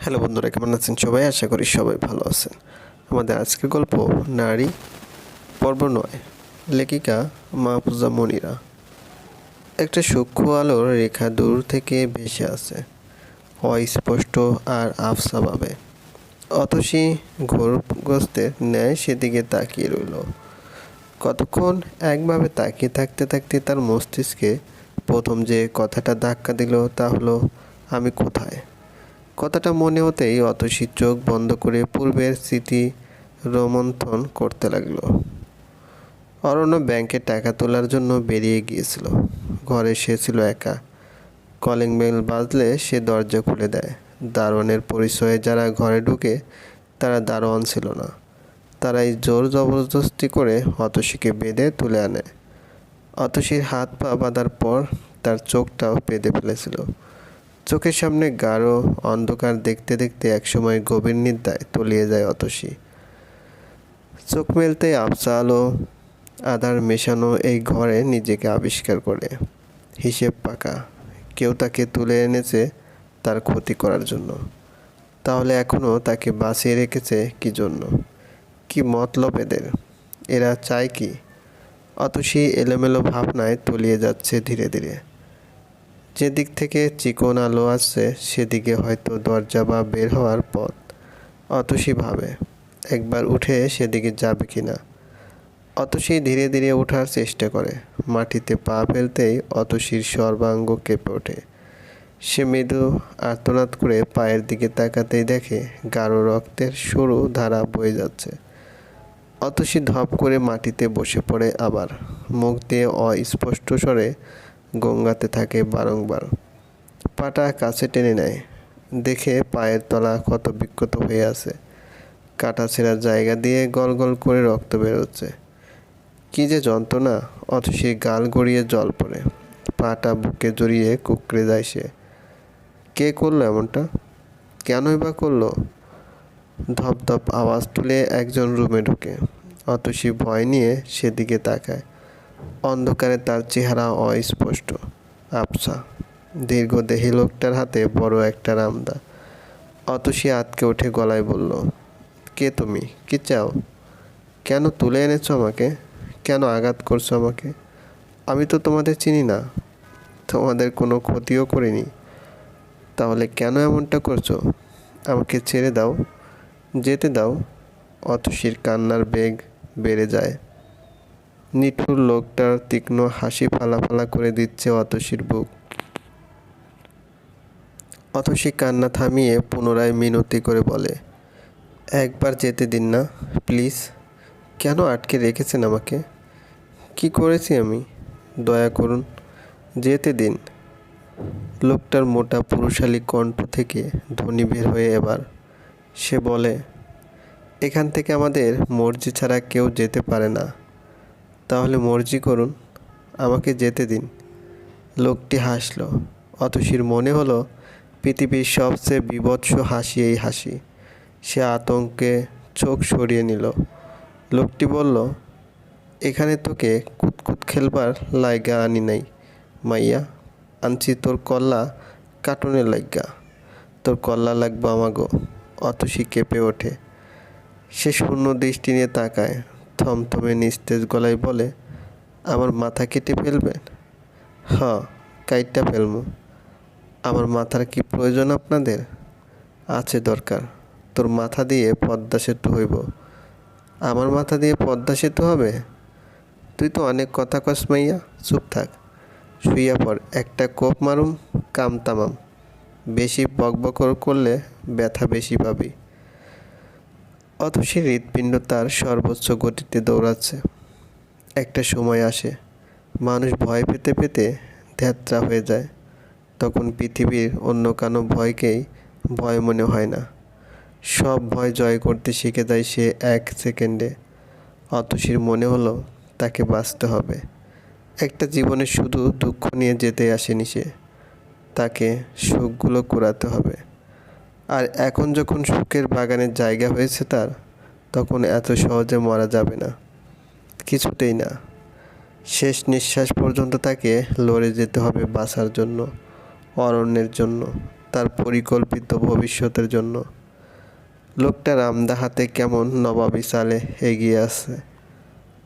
Hello বন্ধুরা, কেমন আছেন সবাই? আশা করি সবাই ভালো আছেন। আমাদের আজকের গল্প, নারী, পর্ব নয়, লেখিকা মাহফুজা মনিরা। একটা সূক্ষ্ম আলোর রেখা দূর থেকে ভেসে আছে অস্পষ্ট আর আফসাভাবে। অতসী ঘোরগ্রস্তের ন্যায় সেদিকে তাকিয়ে রইল। কতক্ষণ একভাবে তাকিয়ে থাকতে থাকতে তার মস্তিষ্কে প্রথম যে কথাটা ধাক্কা দিল তা হলো, আমি কোথায়? কথাটা মনে হতেই অতসী চোখ বন্ধ করে পূর্বের স্মৃতি রোমন্থন করতে লাগল। অরণ্য ব্যাংকে টাকা তোলার জন্য বেরিয়ে গিয়েছিল। ঘরে সে ছিল একা। কলিং বেল বাজলে সে দরজা খুলে দেয়। দারোয়ানের পরিচয়ে যারা ঘরে ঢুকে, তারা দারোয়ান ছিল না। তারাই জোর জবরদস্তি করে অতসীকে বেঁধে তুলে আনে। অতসীর হাত পা বাঁধার পর তার চোখটাও বেঁধে ফেলেছিল। চোখের সামনে গাঢ় অন্ধকার দেখতে দেখতে একসময় গভীর নিদ্রায় তলিয়ে যায় অতসী। চোখ মেলতে আবসা আলো আধার মেশানো এই ঘরে নিজেকে আবিষ্কার করে। হিসেব পাকা। কেউ তাকে তুলে এনেছে তার ক্ষতি করার জন্য। তাহলে এখনও তাকে বাঁচিয়ে রেখেছে কি জন্য? কি মতলব এদের? এরা চায় কি? অতসী এলোমেলো ভাবনায় তলিয়ে যাচ্ছে ধীরে ধীরে। যেদিক থেকে চিকন আলো আসছে, সেদিকে হয়তো দরজা বা বের হওয়ার পথ। অতসী ভাবে, একবার উঠে সেদিকে যাবে কি না অতসী ধীরে ধীরে ওঠার চেষ্টা করে। মাটিতে পা ফেলতেই অতসীর সর্বাঙ্গ কেঁপে ওঠে। সে মৃদু আর্তনাদ করে পায়ের দিকে তাকাতেই দেখে গাঢ় রক্তের সরু ধারা বয়ে যাচ্ছে। অতসী ধপ করে মাটিতে বসে পড়ে আবার। মুখ দিয়ে অস্পষ্ট স্বরে গঙ্গাতে থাকে বারংবার। পাটা কাছে টেনে নেয়। দেখে পায়ের তলা ক্ষত বিক্ষত হয়ে আছে। কাটা ছেঁড়ার জায়গা দিয়ে গল গল করে রক্ত বেরোচ্ছে। কী যে যন্ত্রণা অথসি গাল গড়িয়ে জল পড়ে। পাটা বুকে জড়িয়ে কুকড়ে যায় সে। কে করল এমনটা? কেনই বা করল? ধপধপ আওয়াজ তুলে একজন রুমে ঢোকে। অতসী ভয় নিয়ে সেদিকে তাকায়। অন্ধকারে তার চেহারা অস্পষ্ট। আবসা দীর্ঘদেহী লোকটার হাতে বড় একটা রামদা। অতসী আতকে উঠে গলায় বলল, কে তুমি? কি চাও? কেন তুলে এনেছো আমাকে? কেন আঘাত করছ আমাকে? আমি তো তোমাদের চিনি না। তোমাদের কোনো ক্ষতিও করিনি। তাহলে কেন এমনটা করছ? আমাকে ছেড়ে দাও। যেতে দাও। অতসীর কান্নার বেগ বেড়ে যায়। নিঠুর লোকটার তীক্ষ্ণ হাসি ফালাফালা করে দিচ্ছে অতসীর বুক। অতসী কান্না থামিয়ে পুনরায় মিনতি করে বলে, একবার যেতে দিন না, প্লিজ। কেন আটকে রেখেছেন আমাকে? কি করেছি আমি? দয়া করুন, যেতে দিন। লোকটার মোটা পুরুষালী কণ্ঠ থেকে ধ্বনি বের হয়ে এবার সে বলে, এখান থেকে আমাদের মর্জি ছাড়া কেউ যেতে পারে না। তাহলে মর্জি করুন, আমাকে যেতে দিন। লোকটি হাসল। অতসীর মনে হলো, পৃথিবীর সবচেয়ে বিভৎস হাসি এই হাসি। সে আতঙ্কে চোখ সরিয়ে নিল। লোকটি বলল, এখানে তোকে কুতকুত খেলবার লাইগা আনি নাই। মাইয়া, আনছি তোর কল্লা কাটনের লাইগা। তোর কল্লা লাগবে আমাগো। অতসী কেঁপে ওঠে। সে শূন্য দৃষ্টি নিয়ে তাকায়। থমথমে নিস্তেজ গলায় বলে, আমার মাথা কেটে ফেলবেন? হ কাইটটা ফেলব। আমার মাথার কি প্রয়োজন আপনাদের? আছে দরকার। তোর মাথা দিয়ে পদ্মা সেতু হইব। আমার মাথা দিয়ে পদ্মা সেতু হবে? তুই তো অনেক কথা কস মাইয়া, চুপ থাক। শুইয়া পর একটা কোপ মারুম, কাম তামাম। বেশি বকবকর করলে ব্যথা বেশি পাবি। অথচ হৃৎপিণ্ড তার সর্বোচ্চ গতিতে দৌড়াচ্ছে। একটা সময় আসে, মানুষ ভয় পেতে পেতে ধ্যাত্রা হয়ে যায়। তখন পৃথিবীর অন্য কানো ভয়কেই ভয় মনে হয় না। সব ভয় জয় করতে শিখে যায় সে এক সেকেন্ডে। অতসীর মনে হলো তাকে বাঁচতে হবে। একটা জীবনে শুধু দুঃখ নিয়ে যেতে আসেনি সে। তাকে সুখগুলো কুড়াতে হবে। আর এখন যখন সুখের বাগানের জায়গা হয়েছে তার, তখন এত সহজে মারা যাবে না। কিছুতেই না। শেষ নিঃশ্বাস পর্যন্ত তাকে লড়ে যেতে হবে বাঁচার জন্য, অরণ্যের জন্য, তার পরিকল্পিত ভবিষ্যতের জন্য। লোকটা রামদা হাতে কেমন নবাবী চালে এগিয়ে আসছে।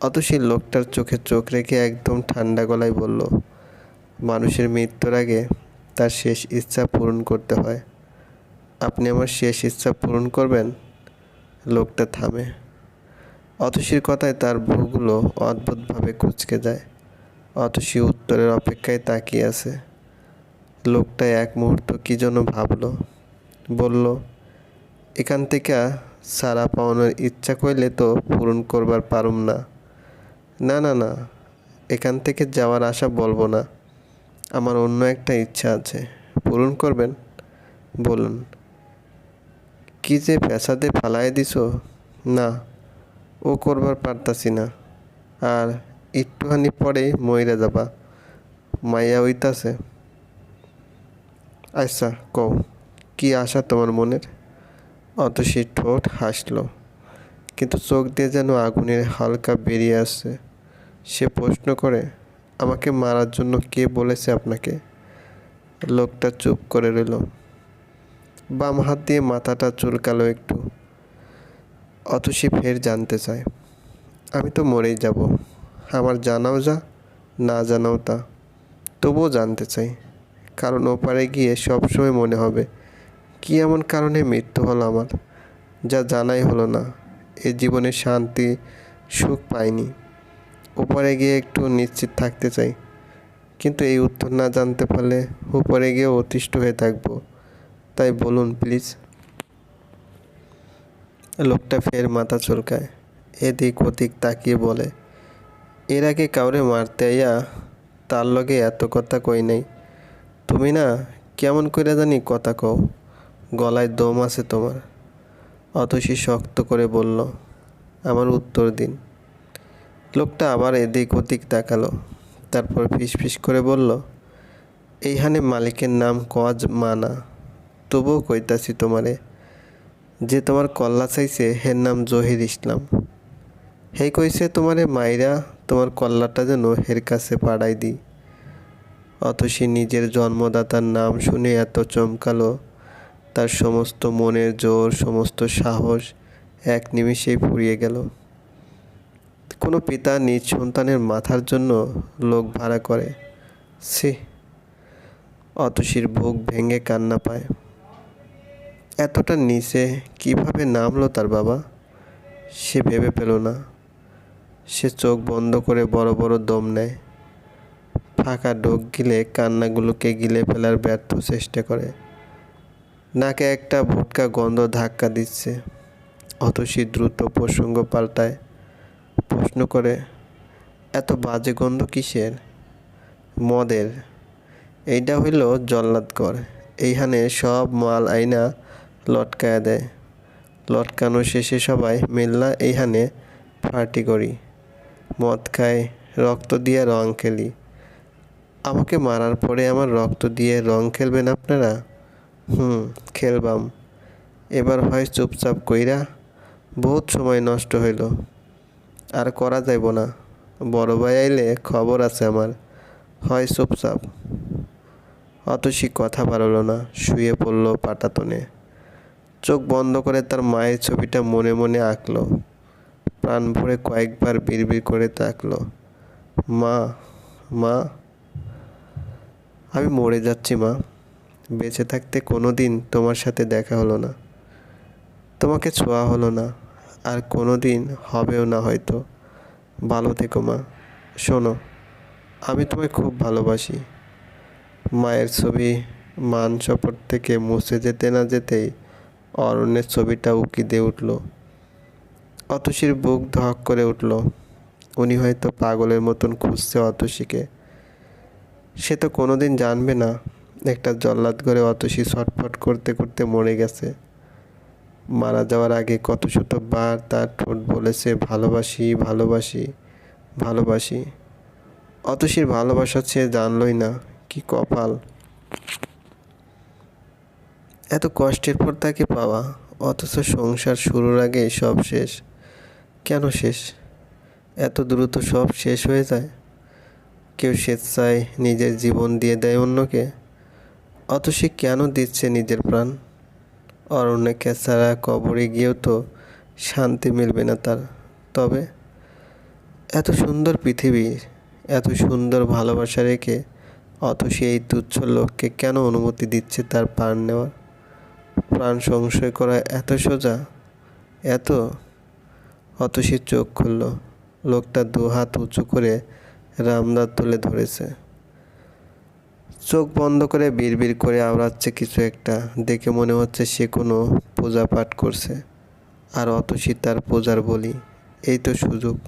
অতসী লোকটার চোখে চোখ রেখে একদম ঠান্ডা গলায় বলল, মানুষের মৃত্যুর আগে তার শেষ ইচ্ছা পূরণ করতে হয়। আপনি আমার শেষ ইচ্ছা পূরণ করবেন? লোকটা থামে। অতসীর কথায় তার ভুগুলো অদ্ভুতভাবে কুচকে যায়। অতসী উত্তরের অপেক্ষায় তাকিয়ে আছে। লোকটা এক মুহূর্ত কী যেন ভাবল। বলল, এখান থেকে সারা পাওয়ানোর ইচ্ছা করলে তো পূরণ করবার পারুম না। না না না, এখান থেকে যাওয়ার আশা বলব না। আমার অন্য একটা ইচ্ছা আছে। পূরণ করবেন? বলুন। কি যে পেশাতে ফালাই দিছো? না, ও করবার পারতাছি না। আর একটুখানি পরে মইরা যাবা। মাইয়া হইতাছে। আচ্ছা কও, কি আশা তোমার মনের? অতসী ঠোঁট হাসলো। কিন্তু চোখ দিয়ে যেন আগুনের হালকা বেরিয়ে আসছে। সে প্রশ্ন করে, আমাকে মারার জন্য কে বলেছে আপনাকে? লোকটা চুপ করে রইল। বাম হাত দিয়ে মাথাটা চুলকালো একটু। অতসী ফের জানতে চায়, আমি তো মরেই যাব। আমার জানাও যা, না জানাও তা। তবুও জানতে চাই, কারণ ওপারে গিয়ে সবসময় মনে হবে, কি এমন কারণে মৃত্যু হলো আমার, যা জানাই হলো না। এ জীবনে শান্তি, সুখ পাইনি। ওপারে গিয়ে একটু নিশ্চিত থাকতে চাই। কিন্তু এই উত্তর না জানতে পারলে উপরে গিয়ে অতিষ্ঠ হয়ে থাকব। তাই বলুন প্লিজ লোকটা ফের মাথা চুলকায়। এদিক ওদিক তাকিয়ে বলে, এর আগে কাউরে মারতে আইয়া তার লগে এত কথা কই নাই। তুমি না কেমন করে জানি কথা কও, গলায় দম আছে তোমার। অতসী শক্ত করে বলল, আমার উত্তর দিন। লোকটা আবার এদিক ওদিক তাকালো, তারপর ফিস ফিস করে বলল, এইখানে মালিকের নাম কজ মানা। তবুও কইতাছি তোমারে, যে তোমার কল্লা চাইছে, হের নাম জহির ইসলাম। হে কইছে তোমারে, মাইরা, তোমার কল্লাটা যেন হের কাছে পাড়াই দিই। অতসী নিজের জন্মদাতার নাম শুনে এত চমকালো, তার সমস্ত মনের জোর, সমস্ত সাহস এক নিমিষেই ফুরিয়ে গেল। কোনো পিতা নিজ সন্তানের মাথার জন্য লোক ভাড়া করে। সে অতসীর বুক ভেঙে কান্না পায়। এতটা নিচে কীভাবে নামলো তার বাবা? সে ভেবে পেল না। সে চোখ বন্ধ করে বড় বড় দম নেয়। ফাঁকা ঢোক গিলে কান্নাগুলোকে গিলে ফেলার ব্যর্থ চেষ্টা করে। নাকে একটা ভুটকা গন্ধ ধাক্কা দিচ্ছে। অতসী দ্রুত প্রসঙ্গ পাল্টায়, প্রশ্ন করে, এত বাজে গন্ধ কিসের? মদের। এইটা হইল জল্লাদকর এইখানে সব মাল আইনা লটকায়া দেয়। লটকানো শেষে সবাই মিল্লা এইখানে পার্টি করি। মদ খাই, রক্ত দিয়ে রং খেলি। আমাকে মারার পরে আমার রক্ত দিয়ে রং খেলবেন আপনারা? হুম, খেলবাম। এবার হয় চুপচাপ কইরা বহুত সময় নষ্ট হইল। আর করা যাইব না। বড় ভাই আইলে খবর আছে আমার। হয় চুপচাপ। অতসী কথা বাড়লো না। শুয়ে পড়ল পাটাতনে। চোখ বন্ধ করে তার মায়ের ছবিটা মনে মনে আঁকলো। প্রাণ ভরে কয়েকবার বিড়বিড় করে তাকলো। মা মা, আমি মরে যাচ্ছি, মা। বেঁচে থাকতে কোনো দিন তোমার সাথে দেখা হলো না। তোমাকে ছোঁয়া হলো না। আর কোনো দিন হবেও না হয়তো। ভালো থেকো, মা। শোনো, আমি তোমায় খুব ভালোবাসি। মায়ের ছবি মান সপর থেকে মুছে যেতে না যেতেই অরণ্যের ছবিটা উকি দিয়ে উঠল। অতসীর বুক ধক করে উঠল। উনি হয়তো পাগলের মতন খুঁজছে অতসীকে। সে তো কোনোদিন জানবে না, একটা জল্লাদ করে অতসী ছটফট করতে করতে মরে গেছে। মারা যাওয়ার আগে কত শতবার তার ঠোঁট বলেছে, ভালোবাসি ভালোবাসি ভালোবাসি। অতসীর ভালোবাসা সে জানলই না, কি কপাল। এত কষ্টের পর তাকে পাওয়া, অথচ সংসার শুরুর আগে সব শেষ। কেন শেষ? এত দ্রুত সব শেষ হয়ে যায়? কেউ স্বেচ্ছায় নিজের জীবন দিয়ে দেয় অন্যকে? অত সে কেন দিচ্ছে নিজের প্রাণ? অরণ্যকে ছাড়া কবরে গিয়েও তো শান্তি মিলবে না তার। তবে এত সুন্দর পৃথিবী, এত সুন্দর ভালোবাসা রেখে অতসী এই তুচ্ছ লোককে কেন অনুমতি দিচ্ছে তার প্রাণ নেওয়ার? প্রাণ সংশয় করা এত সোজা? এত? অতসী চোখ খুলল। লোকটা দু হাত উঁচু করে রামদার তুলে ধরেছে। চোখ বন্ধ করে বিড়বিড় করে আওড়াচ্ছে কিছু একটা। দেখে মনে হচ্ছে সে কোনো পূজা পাঠ করছে। আর অতসী তার পূজার বলি। এই তো সুযোগ।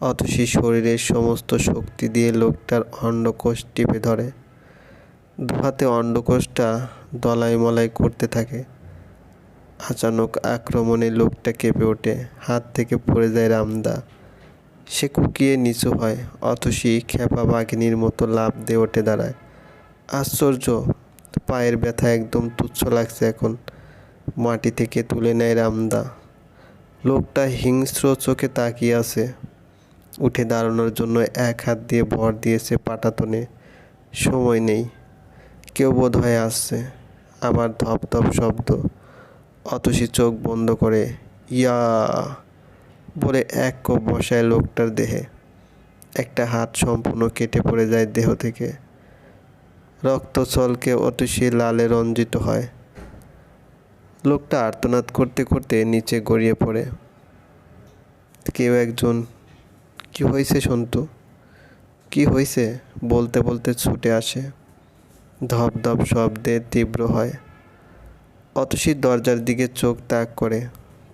অতসী শরীরের সমস্ত শক্তি দিয়ে লোকটার অন্ডকোষ টিপে ধরে। দুহাতে অন্ডকোষটা দলাই মলাই করতে থাকে। আচানক আক্রমণে লোকটা কেঁপে ওঠে, হাত থেকে পড়ে যায় রামদা। সে কুকিয়ে নিচু হয় অথসি খেপা বাঘিনীর মতো লাভ দিয়ে ওঠে দাঁড়ায়। আশ্চর্য, পায়ের ব্যথা একদম তুচ্ছ লাগছে এখন। মাটি থেকে তুলে নেয় রামদা। লোকটা হিংস্র চোখে তাকিয়ে আছে। উঠে দাঁড়ানোর জন্য এক হাত দিয়ে ভর দিয়েছে পাটাতনে। সময় নেই। কেউ বোধ হয় আসছে। আবার ধপ ধপ শব্দ। অতসী চোখ বন্ধ করে, ইয়া বলে এক কোপ বসায় লোকটার দেহে। একটা হাত সম্পূর্ণ কেটে পড়ে যায় দেহ থেকে। রক্ত চলকে অতসী লালে রঞ্জিত হয়। লোকটা আর্তনাদ করতে করতে নিচে গড়িয়ে পড়ে। কেউ একজন, কি হয়েছে সন্তু? কি হয়েছে বলতে বলতে ছুটে আসে। ধপ ধপ শব্দে তীব্র হয়। অতসী দরজার দিকে চোখ তাক করে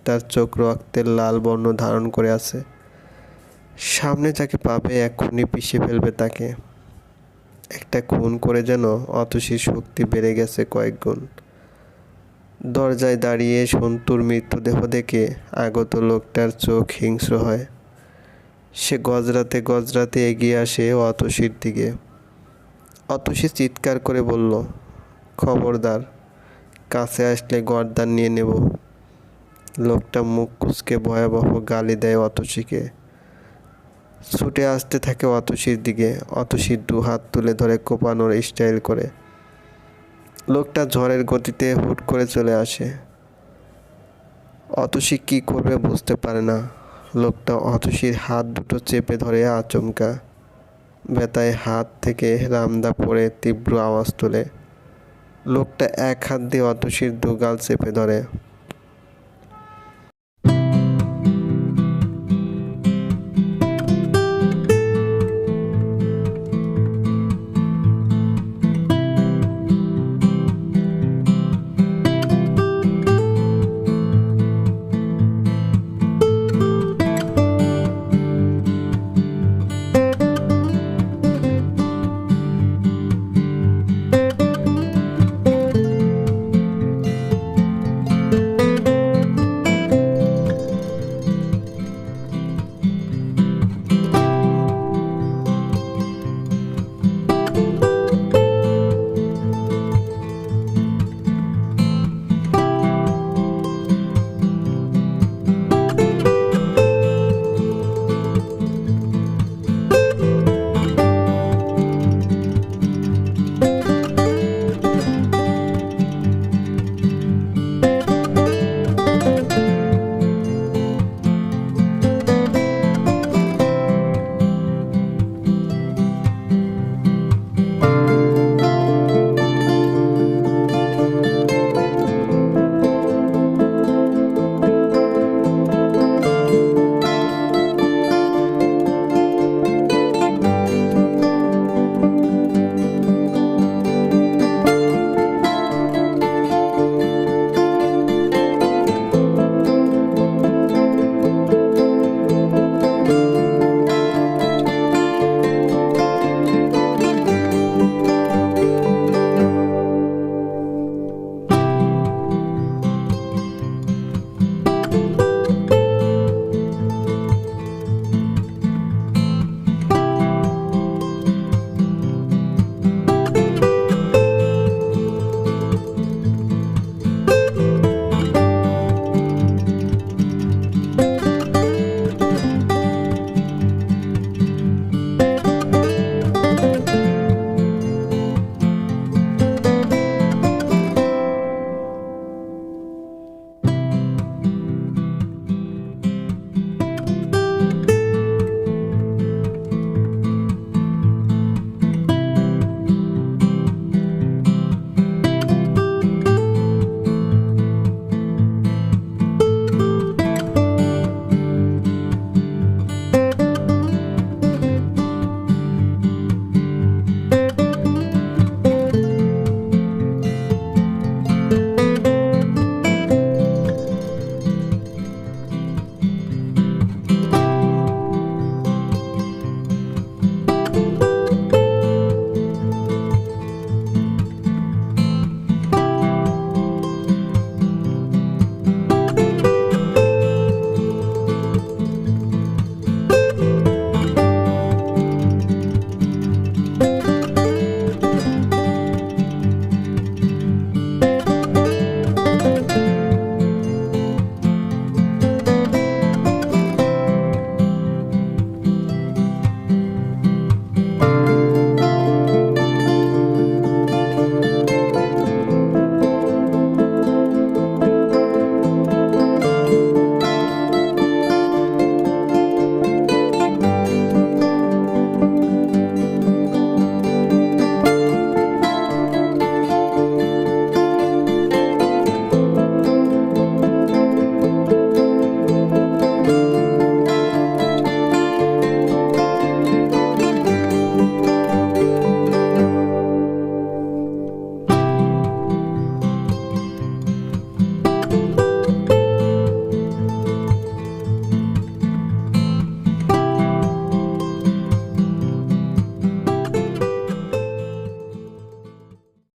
তার চোখ রক্তের লাল বর্ণ ধারণ করে আছে। সামনে যাকে পাবে এক্ষুনি পিষে ফেলবে তাকে। একটা খুন করে যেন অতসীর শক্তি বেড়ে গেছে কয়েক গুণ। দরজায় দাঁড়িয়ে সন্তুর মৃত্যুদেহ দেখে আগত লোকটার চোখ হিংস্র হয়। সে গজরাতে গজরাতে এগিয়ে আসে অতসীর দিকে। অতসী চিৎকার করে বলল, খবরদার, কাছে আসলে গর্দান নিয়ে নেব। লোকটা মুখ কুচকে ভয়াবহ গালি দেয় অতসীকে। ছুটে আসতে থাকে অতসীর দিকে, অতসীর দু হাত তুলে ধরে কোপানোর স্টাইল করে। লোকটা ঝড়ের গতিতে হুট করে চলে আসে। অতসী কী করবে বুঝতে পারে না। লোকটা অতসীর হাত দুটো চেপে ধরে আচমকা। ব্যথায় হাত থেকে রামদা পড়ে তীব্র আওয়াজ তোলে। লোকটা এক হাত দিয়ে অতসীর দুগাল চেপে ধরে।